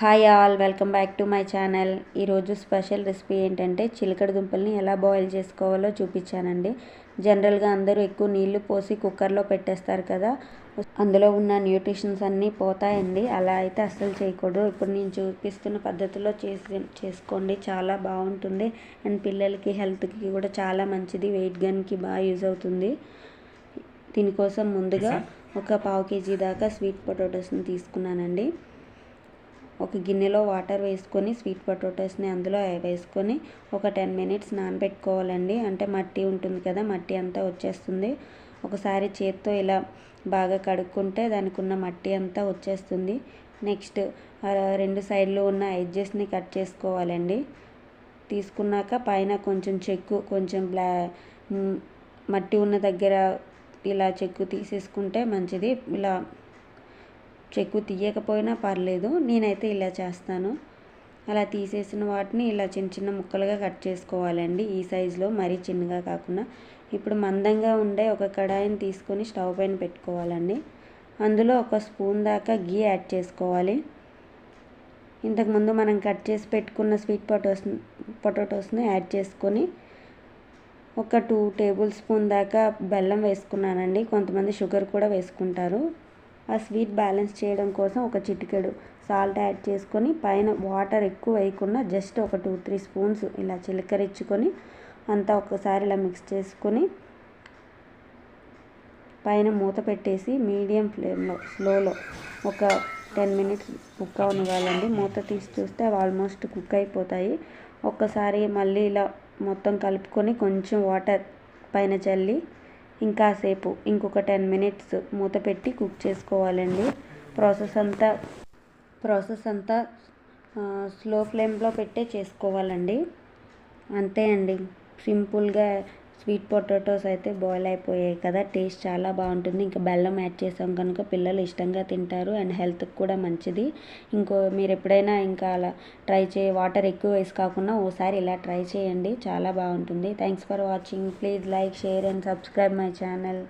Hi all welcome back to my channel ఈరోజు special recipe ఏంటంటే చిలకడ దుంపల్ని ఎలా బాయిల్ చేసుకోవాలో చూపించానండి. జనరల్గా అందరూ ఎక్కువ నీళ్ళు పోసి కుక్కర్లో పెట్టేస్తారు కదా. అందులో ఉన్న న్యూట్రిషన్స్ అన్నీ పోతాయండి. అలా అయితే అస్సలు చేయకూడదు. ఇప్పుడు నేను చూపిస్తున్న పద్ధతిలో చేసి చేసుకోండి. చాలా బాగుంటుంది. అండ్ పిల్లలకి హెల్త్కి కూడా చాలా మంచిది. వెయిట్ గన్కి బాగా యూజ్ అవుతుంది. దీనికోసం ముందుగా ఒక పావు కేజీ దాకా స్వీట్ పొటాటోస్ని తీసుకున్నానండి. ఒక గిన్నెలో వాటర్ వేసుకొని స్వీట్ పొటాటోస్ని అందులో వేసుకొని ఒక టెన్ మినిట్స్ నానబెట్టుకోవాలండి. అంటే మట్టి ఉంటుంది కదా మట్టి అంతా వచ్చేస్తుంది. ఒకసారి చేత్తో ఇలా బాగా కడుక్కుంటే దానికి ఉన్న మట్టి అంతా వచ్చేస్తుంది. నెక్స్ట్ రెండు సైడ్లు ఉన్న ఎడ్జెస్ని కట్ చేసుకోవాలండి. తీసుకున్నాక పైన కొంచెం చెక్కు కొంచెం బ్లా మట్టి ఉన్న దగ్గర ఇలా చెక్కు తీసేసుకుంటే మంచిది. ఇలా చెక్కు తీయకపోయినా పర్లేదు నేనైతే ఇలా చేస్తాను. అలా తీసేసిన వాటిని ఇలా చిన్న చిన్న ముక్కలుగా కట్ చేసుకోవాలండి. ఈ సైజులో మరీ చిన్నగా కాకుండా. ఇప్పుడు మందంగా ఉండే ఒక కడాయిని తీసుకొని స్టవ్ పైన పెట్టుకోవాలండి. అందులో ఒక స్పూన్ దాకా గీ యాడ్ చేసుకోవాలి. ఇంతకుముందు మనం కట్ చేసి పెట్టుకున్న స్వీట్ పొటాటోస్ పొటాటోస్ని యాడ్ చేసుకొని ఒక టూ టేబుల్ స్పూన్ దాకా బెల్లం వేసుకున్నానండి. కొంతమంది షుగర్ కూడా వేసుకుంటారు. ఆ స్వీట్ బ్యాలెన్స్ చేయడం కోసం ఒక చిటికెడు సాల్ట్ యాడ్ చేసుకొని పైన వాటర్ ఎక్కువ వేయకుండా జస్ట్ ఒక టూ త్రీ స్పూన్స్ ఇలా చిలకరించుకొని అంతా ఒకసారి ఇలా మిక్స్ చేసుకొని పైన మూత పెట్టేసి మీడియం ఫ్లేమ్లో స్లోలో ఒక టెన్ మినిట్స్ కుక్ అవనివ్వాలండి. మూత తీసి చూస్తే అవి ఆల్మోస్ట్ కుక్ అయిపోతాయి. ఒక్కసారి మళ్ళీ ఇలా మొత్తం కలుపుకొని కొంచెం వాటర్ పైన చల్లి ఇంకాసేపు ఇంకొక టెన్ మినిట్స్ మూత పెట్టి కుక్ చేసుకోవాలండి. ప్రాసెస్ అంతా ప్రాసెస్ అంతా స్లో ఫ్లేమ్లో పెట్టే చేసుకోవాలండి. అంతే అండి. సింపుల్గా స్వీట్ పొటాటోస్ అయితే బాయిల్ అయిపోయాయి కదా టేస్ట్ చాలా బాగుంటుంది. ఇంకా బెల్లం యాడ్ చేసాం కనుక పిల్లలు ఇష్టంగా తింటారు అండ్ హెల్త్కి కూడా మంచిది. ఇంకో మీరు ఎప్పుడైనా ఇంకా అలా ట్రై చేయ వాటర్ ఎక్కువ వేసి కాకుండా ఓసారి ఇలా ట్రై చేయండి చాలా బాగుంటుంది. Thanks for watching. Please like share and subscribe my channel.